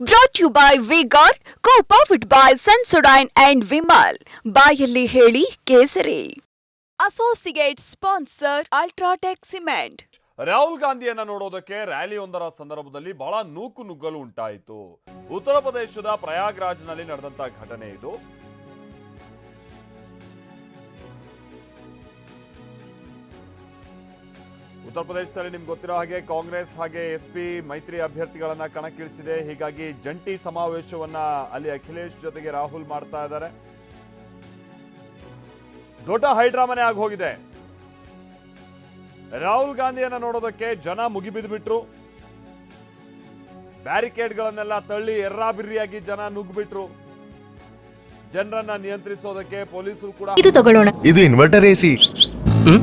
Brought you by V Guard co powered by Sensodyne and Vimal ಬಾಯಲ್ಲಿ ಹೇಳಿ ಕೇಸರಿ. Associate sponsor UltraTech cement Rahul ಗಾಂಧಿಯನ್ನ ನೋಡೋದಕ್ಕೆ ರ್ಯಾಲಿಯೊಂದರ ಸಂದರ್ಭದಲ್ಲಿ ಬಹಳ ನೂಕು ನುಗ್ಗಲು ಉಂಟಾಯಿತು. ಉತ್ತರ ಪ್ರದೇಶದ ಪ್ರಯಾಗ್ರಾಜ್ನಲ್ಲಿ ನಡೆದಂತ ಘಟನೆ ಇದು. ಉತ್ತರ ಪ್ರದೇಶದಲ್ಲಿ ನಿಮ್ಗೆ ಗೊತ್ತಿರೋ ಹಾಗೆ ಕಾಂಗ್ರೆಸ್ ಹಾಗೆ ಎಸ್ ಪಿ ಮೈತ್ರಿ ಅಭ್ಯರ್ಥಿಗಳನ್ನ ಕಣಕ್ಕಿಳಿಸಿದೆ. ಹೀಗಾಗಿ ಜಂಟಿ ಸಮಾವೇಶವನ್ನ ಅಲ್ಲಿ ಅಖಿಲೇಶ್ ಜೊತೆಗೆ ರಾಹುಲ್ ಮಾಡ್ತಾ ಇದ್ದಾರೆ. ದೊಡ್ಡ ಹೈಡ್ರಾಮನೆ ಆಗಿ ಹೋಗಿದೆ ರಾಹುಲ್ ಗಾಂಧಿಯನ್ನ ನೋಡೋದಕ್ಕೆ ಜನ ಮುಗಿಬಿದ್ಬಿಟ್ರು. ಬ್ಯಾರಿಕೇಡ್ಗಳನ್ನೆಲ್ಲ ತಳ್ಳಿ ಎರ್ರಾಬಿರ್ರಿಯಾಗಿ ಜನ ನುಗ್ಗಿಬಿಟ್ರು ಜನರನ್ನ ನಿಯಂತ್ರಿಸೋದಕ್ಕೆ ಪೊಲೀಸರು ಕೂಡ ಇದು ತಗೊಳ್ಳೋಣ. ಇದು ಇನ್ವರ್ಟರ್ ಎಸಿ ಹ್ಮ್?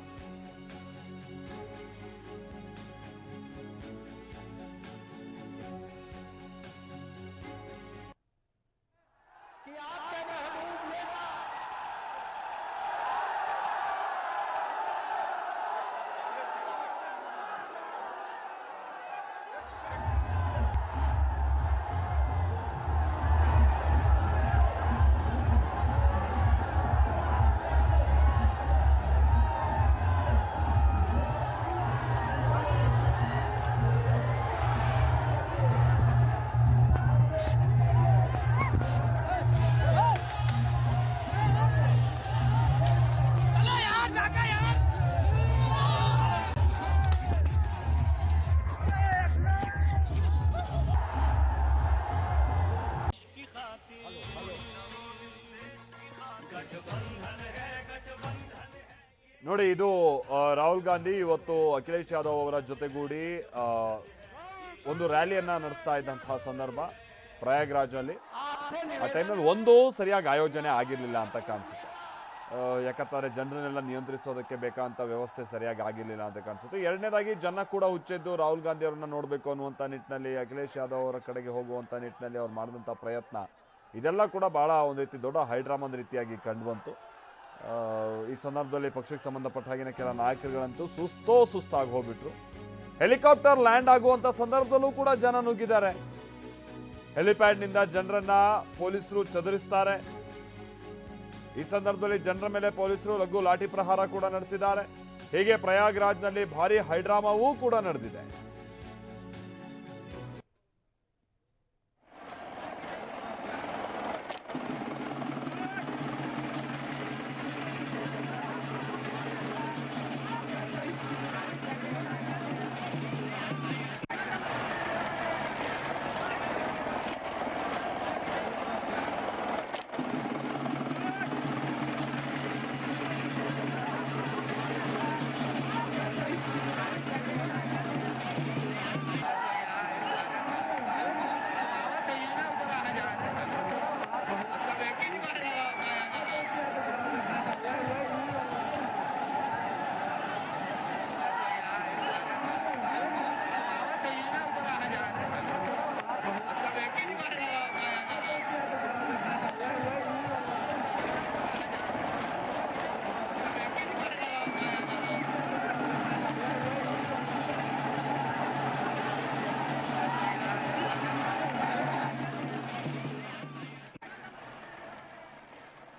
ನೋಡಿ, ಇದು ರಾಹುಲ್ ಗಾಂಧಿ ಇವತ್ತು ಅಖಿಲೇಶ್ ಯಾದವ್ ಅವರ ಜೊತೆಗೂಡಿ ಒಂದು ರ್ಯಾಲಿಯನ್ನ ನಡೆಸ್ತಾ ಇದ್ದಂತಹ ಸಂದರ್ಭ ಪ್ರಯಾಗ್ರಾಜಲ್ಲಿ ಆ ಟೈಮ್ನಲ್ಲಿ ಒಂದು ಸರಿಯಾಗಿ ಆಯೋಜನೆ ಆಗಿರಲಿಲ್ಲ ಅಂತ ಕಾಣಿಸುತ್ತೆ. ಯಾಕಂತಾರೆ ಜನರನ್ನೆಲ್ಲ ನಿಯಂತ್ರಿಸೋದಕ್ಕೆ ಬೇಕಾದಂಥ ವ್ಯವಸ್ಥೆ ಸರಿಯಾಗಿ ಆಗಿರಲಿಲ್ಲ ಅಂತ ಕಾಣಿಸುತ್ತೆ. ಎರಡನೇದಾಗಿ, ಜನ ಕೂಡ ಹುಚ್ಚೆದ್ದು ರಾಹುಲ್ ಗಾಂಧಿ ಅವರನ್ನ ನೋಡಬೇಕು ಅನ್ನುವಂಥ ನಿಟ್ಟಿನಲ್ಲಿ, ಅಖಿಲೇಶ್ ಯಾದವ್ ಅವರ ಕಡೆಗೆ ಹೋಗುವಂಥ ನಿಟ್ಟಿನಲ್ಲಿ ಅವ್ರು ಮಾಡಿದಂಥ ಪ್ರಯತ್ನ, ಇದೆಲ್ಲ ಕೂಡ ಭಾಳ ಒಂದು ರೀತಿ ದೊಡ್ಡ ಹೈಡ್ರಾಮನ್ ರೀತಿಯಾಗಿ ಕಂಡುಬಂತು ಈ ಸಂದರ್ಭದಲ್ಲಿ ಪಕ್ಷಕ್ಕೆ ಸಂಬಂಧಪಟ್ಟ ಹಾಗಿನ ಕೆಲ ನಾಯಕರುಗಳಂತೂ ಸುಸ್ತೋ ಸುಸ್ತಾಗಿ ಹೋಗ್ಬಿಟ್ರು. ಹೆಲಿಕಾಪ್ಟರ್ ಲ್ಯಾಂಡ್ ಆಗುವಂತ ಸಂದರ್ಭದಲ್ಲೂ ಕೂಡ ಜನ ನುಗ್ಗಿದ್ದಾರೆ. ಹೆಲಿಪ್ಯಾಡ್ನಿಂದ ಜನರನ್ನ ಪೊಲೀಸರು ಚದುರಿಸ್ತಾರೆ. ಈ ಸಂದರ್ಭದಲ್ಲಿ ಜನರ ಮೇಲೆ ಪೊಲೀಸರು ಲಘು ಲಾಠಿ ಪ್ರಹಾರ ಕೂಡ ನಡೆಸಿದ್ದಾರೆ. ಹೀಗೆ ಪ್ರಯಾಗ್ರಾಜ್ನಲ್ಲಿ ಭಾರಿ ಹೈಡ್ರಾಮಾವೂ ಕೂಡ ನಡೆದಿದೆ.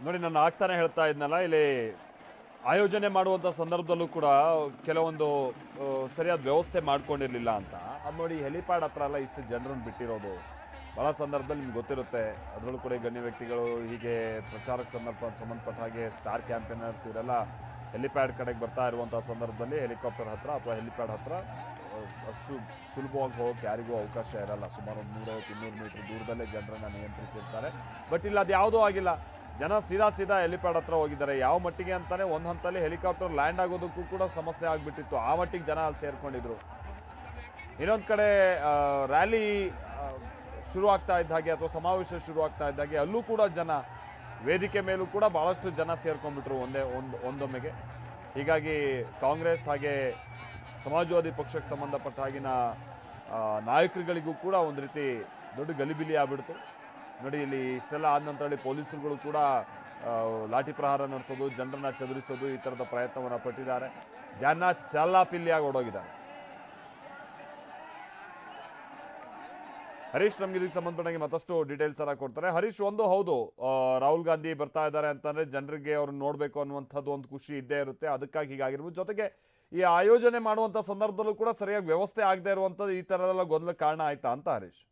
ನೋಡಿ ನಾನು ಆಗ್ತಾನೆ ಹೇಳ್ತಾ ಇದ್ನಲ್ಲ, ಇಲ್ಲಿ ಆಯೋಜನೆ ಮಾಡುವಂಥ ಸಂದರ್ಭದಲ್ಲೂ ಕೂಡ ಕೆಲವೊಂದು ಸರಿಯಾದ ವ್ಯವಸ್ಥೆ ಮಾಡ್ಕೊಂಡಿರಲಿಲ್ಲ ಅಂತ. ಅದು ನೋಡಿ, ಹೆಲಿಪ್ಯಾಡ್ ಹತ್ರ ಎಲ್ಲ ಇಷ್ಟು ಜನರನ್ನು ಬಿಟ್ಟಿರೋದು. ಭಾಳ ಸಂದರ್ಭದಲ್ಲಿ ನಿಮ್ಗೆ ಗೊತ್ತಿರುತ್ತೆ. ಅದರಲ್ಲೂ ಕೂಡ ಗಣ್ಯ ವ್ಯಕ್ತಿಗಳು ಹೀಗೆ ಪ್ರಚಾರಕ್ಕೆ ಸಂದರ್ಭ ಸಂಬಂಧಪಟ್ಟ ಹಾಗೆ ಸ್ಟಾರ್ ಕ್ಯಾಂಪೇನರ್ಸ್ ಇವರೆಲ್ಲ ಹೆಲಿಪ್ಯಾಡ್ ಕಡೆಗೆ ಬರ್ತಾ ಇರುವಂಥ ಸಂದರ್ಭದಲ್ಲಿ ಹೆಲಿಕಾಪ್ಟರ್ ಹತ್ರ ಅಥವಾ ಹೆಲಿಪ್ಯಾಡ್ ಹತ್ರ ಅಷ್ಟು ಸುಲಭವಾಗಿ ಹೋಗೋಕೆ ಯಾರಿಗೂ ಅವಕಾಶ ಇರಲ್ಲ. ಸುಮಾರು ಒಂದು ನೂರೈವತ್ತು ಇನ್ನೂರು ಮೀಟರ್ ದೂರದಲ್ಲೇ ಜನರನ್ನು ನಿಯಂತ್ರಿಸಿರ್ತಾರೆ. ಬಟ್ ಇಲ್ಲಿ ಅದು ಯಾವುದೂ ಆಗಿಲ್ಲ. ಜನ ಸೀದಾ ಸೀದಾ ಹೆಲಿಪ್ಯಾಡ್ ಹತ್ರ ಹೋಗಿದ್ದಾರೆ. ಯಾವ ಮಟ್ಟಿಗೆ ಅಂತಾನೆ ಒಂದು ಹಂತಲ್ಲಿ ಹೆಲಿಕಾಪ್ಟರ್ ಲ್ಯಾಂಡ್ ಆಗೋದಕ್ಕೂ ಕೂಡ ಸಮಸ್ಯೆ ಆಗಿಬಿಟ್ಟಿತ್ತು. ಆ ಮಟ್ಟಿಗೆ ಜನ ಅಲ್ಲಿ ಸೇರ್ಕೊಂಡಿದ್ರು. ಇನ್ನೊಂದು ಕಡೆ ರ್ಯಾಲಿ ಶುರು ಆಗ್ತಾ ಇದ್ದ ಹಾಗೆ ಅಥವಾ ಸಮಾವೇಶ ಶುರು ಆಗ್ತಾ ಇದ್ದ ಹಾಗೆ ಅಲ್ಲೂ ಕೂಡ ಜನ ವೇದಿಕೆ ಮೇಲೂ ಕೂಡ ಭಾಳಷ್ಟು ಜನ ಸೇರ್ಕೊಂಡ್ಬಿಟ್ರು ಒಂದೇ ಒಂದು ಒಂದೊಮ್ಮೆಗೆ. ಹೀಗಾಗಿ ಕಾಂಗ್ರೆಸ್ ಹಾಗೆ ಸಮಾಜವಾದಿ ಪಕ್ಷಕ್ಕೆ ಸಂಬಂಧಪಟ್ಟ ಹಾಗಿನ ಆ, ನಾಯಕರುಗಳಿಗೂ ಕೂಡ ಒಂದು ರೀತಿ ದೊಡ್ಡ ಗಲಿಬಿಲಿ ಆಗ್ಬಿಡ್ತು. ನೋಡಿ, ಇಲ್ಲಿ ಇಷ್ಟೆಲ್ಲ ಆದ ನಂತರ ಪೊಲೀಸರುಗಳು ಕೂಡ ಲಾಠಿ ಪ್ರಹಾರ ನಡೆಸೋದು, ಜನರನ್ನ ಚದುರಿಸೋದು, ಈ ಥರದ ಪ್ರಯತ್ನವನ್ನು ಪಟ್ಟಿದ್ದಾರೆ. ಜನ ಚಲ್ಲಾಪಿಲ್ಲಿಯಾಗಿ ಓಡೋಗಿದ್ದಾರೆ. ಹರೀಶ್ ನಮ್ಗೆ ಇದಕ್ಕೆ ಸಂಬಂಧಪಟ್ಟಂಗೆ ಮತ್ತಷ್ಟು ಡೀಟೇಲ್ಸ್ ಎಲ್ಲ ಕೊಡ್ತಾರೆ. ಹರೀಶ್, ಒಂದು ಹೌದು ರಾಹುಲ್ ಗಾಂಧಿ ಬರ್ತಾ ಇದ್ದಾರೆ ಅಂತಂದ್ರೆ ಜನರಿಗೆ ಅವ್ರನ್ನ ನೋಡಬೇಕು ಅನ್ನುವಂಥದ್ದು ಒಂದು ಖುಷಿ ಇದ್ದೇ ಇರುತ್ತೆ. ಅದಕ್ಕಾಗಿ ಹೀಗಾಗಿರ್ಬೋದು. ಜೊತೆಗೆ ಈ ಆಯೋಜನೆ ಮಾಡುವಂಥ ಸಂದರ್ಭದಲ್ಲೂ ಕೂಡ ಸರಿಯಾಗಿ ವ್ಯವಸ್ಥೆ ಆಗದೆ ಇರುವಂಥದ್ದು ಈ ಥರದೆಲ್ಲ ಗೊಂದಲ ಕಾರಣ ಆಯ್ತಾ ಅಂತ ಹರೀಶ್?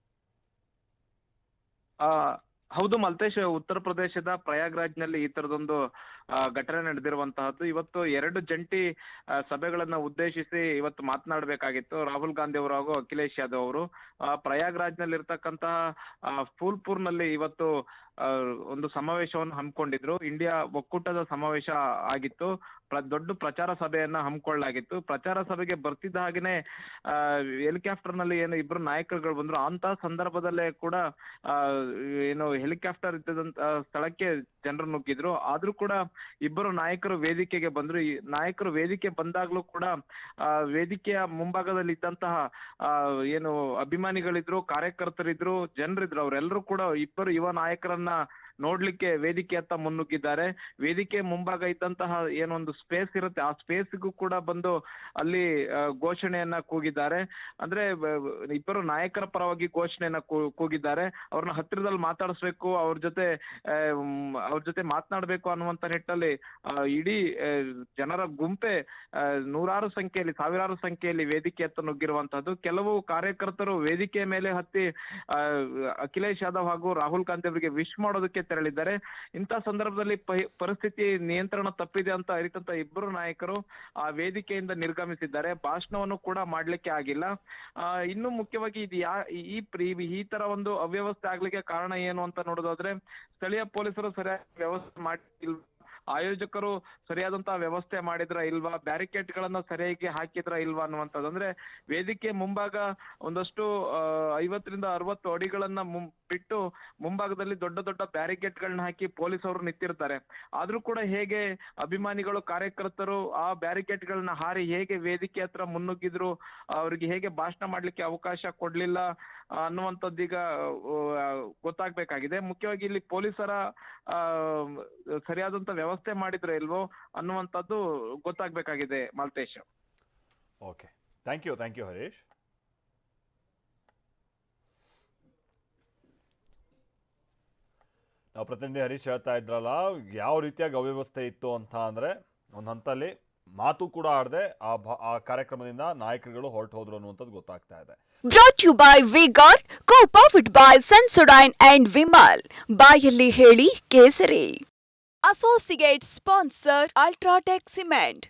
ಹೌದು ಮಲ್ತೇಶ್ ಉತ್ತರ ಪ್ರದೇಶದ ಪ್ರಯಾಗ್ರಾಜ್ನಲ್ಲಿ ಈ ತರದೊಂದು ಆ, ಘಟನೆ ನಡೆದಿರುವಂತಹದ್ದು. ಇವತ್ತು ಎರಡು ಜಂಟಿ ಆ, ಸಭೆಗಳನ್ನ ಉದ್ದೇಶಿಸಿ ಇವತ್ತು ಮಾತನಾಡಬೇಕಾಗಿತ್ತು. ರಾಹುಲ್ ಗಾಂಧಿ ಅವರು ಹಾಗೂ ಅಖಿಲೇಶ್ ಯಾದವ್ ಅವರು. ಆ, ಪ್ರಯಾಗ್ರಾಜ್ನಲ್ಲಿ ಇರ್ತಕ್ಕಂತಹ ಆ, ಫೂಲ್ಪುರ್ನಲ್ಲಿ ಇವತ್ತು ಆ, ಒಂದು ಸಮಾವೇಶವನ್ನು ಹಮ್ಮಿಕೊಂಡಿದ್ರು. ಇಂಡಿಯಾ ಒಕ್ಕೂಟದ ಸಮಾವೇಶ ಆಗಿತ್ತು. ದೊಡ್ಡ ಪ್ರಚಾರ ಸಭೆಯನ್ನ ಹಮ್ಮಿಕೊಳ್ಳಲಾಗಿತ್ತು. ಪ್ರಚಾರ ಸಭೆಗೆ ಬರ್ತಿದ್ದ ಹಾಗೇನೆ ಹೆಲಿಕಾಪ್ಟರ್ನಲ್ಲಿ ಏನು ಇಬ್ರು ನಾಯಕರುಗಳು ಬಂದ್ರು. ಅಂತ ಸಂದರ್ಭದಲ್ಲೇ ಕೂಡ ಏನು ಹೆಲಿಕಾಪ್ಟರ್ ಇದ್ದಂತ ಸ್ಥಳಕ್ಕೆ ಜನರು ನುಗ್ಗಿದ್ರು. ಆದ್ರೂ ಕೂಡ ಇಬ್ಬರು ನಾಯಕರು ವೇದಿಕೆಗೆ ಬಂದ್ರು. ಈ ನಾಯಕರು ವೇದಿಕೆ ಬಂದಾಗ್ಲೂ ಕೂಡ ವೇದಿಕೆಯ ಮುಂಭಾಗದಲ್ಲಿ ಇದ್ದಂತಹ ಏನು ಅಭಿಮಾನಿಗಳಿದ್ರು, ಕಾರ್ಯಕರ್ತರಿದ್ರು, ಜನರಿದ್ರು, ಅವರೆಲ್ಲರೂ ಕೂಡ ಇಬ್ಬರು ಯುವ ನಾಯಕರನ್ನ una ನೋಡ್ಲಿಕ್ಕೆ ವೇದಿಕೆ ಅತ್ತ ಮುನ್ನುಗ್ಗಿದ್ದಾರೆ. ವೇದಿಕೆ ಮುಂಭಾಗ ಇದ್ದಂತಹ ಏನೊಂದು ಸ್ಪೇಸ್ ಇರುತ್ತೆ, ಆ ಸ್ಪೇಸ್ಗೂ ಕೂಡ ಬಂದು ಅಲ್ಲಿ ಘೋಷಣೆಯನ್ನ ಕೂಗಿದ್ದಾರೆ. ಅಂದ್ರೆ ಇಬ್ಬರು ನಾಯಕರ ಪರವಾಗಿ ಘೋಷಣೆಯನ್ನ ಕೂಗಿದ್ದಾರೆ. ಅವ್ರನ್ನ ಹತ್ತಿರದಲ್ಲಿ ಮಾತಾಡಿಸ್ಬೇಕು, ಅವ್ರ ಜೊತೆ ಅವ್ರ ಜೊತೆ ಮಾತನಾಡ್ಬೇಕು ಅನ್ನುವಂತ ನಿಟ್ಟಲ್ಲಿ ಇಡೀ ಜನರ ಗುಂಪೆ ನೂರಾರು ಸಂಖ್ಯೆಯಲ್ಲಿ, ಸಾವಿರಾರು ಸಂಖ್ಯೆಯಲ್ಲಿ ವೇದಿಕೆ ಹತ್ತ ನುಗ್ಗಿರುವಂತಹದ್ದು. ಕೆಲವು ಕಾರ್ಯಕರ್ತರು ವೇದಿಕೆ ಮೇಲೆ ಹತ್ತಿ ಅಖಿಲೇಶ್ ಯಾದವ್ ಹಾಗೂ ರಾಹುಲ್ ಗಾಂಧಿ ಅವರಿಗೆ ವಿಶ್ ಮಾಡೋದಕ್ಕೆ ತೆರಳಿದ್ದಾರೆ ಇಂತ ಸಂದರ್ಭದಲ್ಲಿ ಪರಿಸ್ಥಿತಿ ನಿಯಂತ್ರಣ ತಪ್ಪಿದೆ ಅಂತ ಅರಿತಂತ ಇಬ್ಬರು ನಾಯಕರು ಆ ವೇದಿಕೆಯಿಂದ ನಿರ್ಗಮಿಸಿದ್ದಾರೆ. ಭಾಷಣವನ್ನು ಕೂಡ ಮಾಡ್ಲಿಕ್ಕೆ ಆಗಿಲ್ಲ. ಇನ್ನು ಮುಖ್ಯವಾಗಿ ಇದು ಯಾ, ಈ ಈ ತರ ಒಂದು ಅವ್ಯವಸ್ಥೆ ಆಗ್ಲಿಕ್ಕೆ ಕಾರಣ ಏನು ಅಂತ ನೋಡೋದಾದ್ರೆ, ಸ್ಥಳೀಯ ಪೊಲೀಸರು ಸರಿಯಾಗಿ ವ್ಯವಸ್ಥೆ ಮಾಡಿಲ್ಲ ಆಯೋಜಕರು ಸರಿಯಾದಂತಹ ವ್ಯವಸ್ಥೆ ಮಾಡಿದ್ರ ಇಲ್ವಾ? ಬ್ಯಾರಿಕೇಡ್ ಗಳನ್ನ ಸರಿಯಾಗಿ ಹಾಕಿದ್ರ ಇಲ್ವಾ ಅನ್ನುವಂಥದ್ದು. ಅಂದ್ರೆ ವೇದಿಕೆ ಮುಂಭಾಗ ಒಂದಷ್ಟು ಐವತ್ತರಿಂದ ಅರವತ್ತು ಅಡಿಗಳನ್ನ ಬಿಟ್ಟು ಮುಂಭಾಗದಲ್ಲಿ ದೊಡ್ಡ ದೊಡ್ಡ ಬ್ಯಾರಿಕೇಡ್ ಗಳನ್ನ ಹಾಕಿ ಪೊಲೀಸ್ ಅವರು ನಿಂತಿರ್ತಾರೆ. ಆದ್ರೂ ಕೂಡ ಹೇಗೆ ಅಭಿಮಾನಿಗಳು, ಕಾರ್ಯಕರ್ತರು ಆ ಬ್ಯಾರಿಕೇಡ್ ಗಳನ್ನ ಹಾರಿ ಹೇಗೆ ವೇದಿಕೆ ಹತ್ರ ಮುನ್ನುಗ್ಗಿದ್ರು, ಅವರಿಗೆ ಹೇಗೆ ಭಾಷಣ ಮಾಡ್ಲಿಕ್ಕೆ ಅವಕಾಶ ಕೊಡ್ಲಿಲ್ಲ ಅನ್ನುವಂಥದ್ದೀಗ ಈಗ ಗೊತ್ತಾಗ್ಬೇಕಾಗಿದೆ. ಮುಖ್ಯವಾಗಿ ಇಲ್ಲಿ ಪೊಲೀಸರ ಸರಿಯಾದಂತ ವ್ಯವಸ್ಥೆ ಮಾಡಿದ್ರೆ ಇಲ್ವೋ ಅನ್ನುವಂಥದ್ದು ಗೊತ್ತಾಗ್ಬೇಕಾಗಿದೆ Maltesh. Okay. Thank you thank you Harish. ನಾವು ಪ್ರತಿನಿಧಿ ಹರೀಶ್ ಹೇಳ್ತಾ ಇದ್ರಲ್ಲ, ಯಾವ ರೀತಿಯಾಗಿ ಅವ್ಯವಸ್ಥೆ ಇತ್ತು ಅಂತ ಅಂದರೆ, ಒಂದು ಹಂತಲ್ಲಿ ಮಾತು ಕೂಡ ಆಡದೆ ಆ ಆ ಕಾರ್ಯಕ್ರಮದಿಂದ ನಾಯಕರುಗಳು ಹೊರಟು ಹೋದ್ರು ಅನ್ನುವಂಥದ್ದು ಗೊತ್ತಾಗ್ತಾ ಇದೆ. Brought you by V Guard co powered by Sensodyne and Vimal ಬಾಯಲ್ಲಿ ಹೇಳಿ ಕೇಸರಿ. Associate sponsor UltraTech cement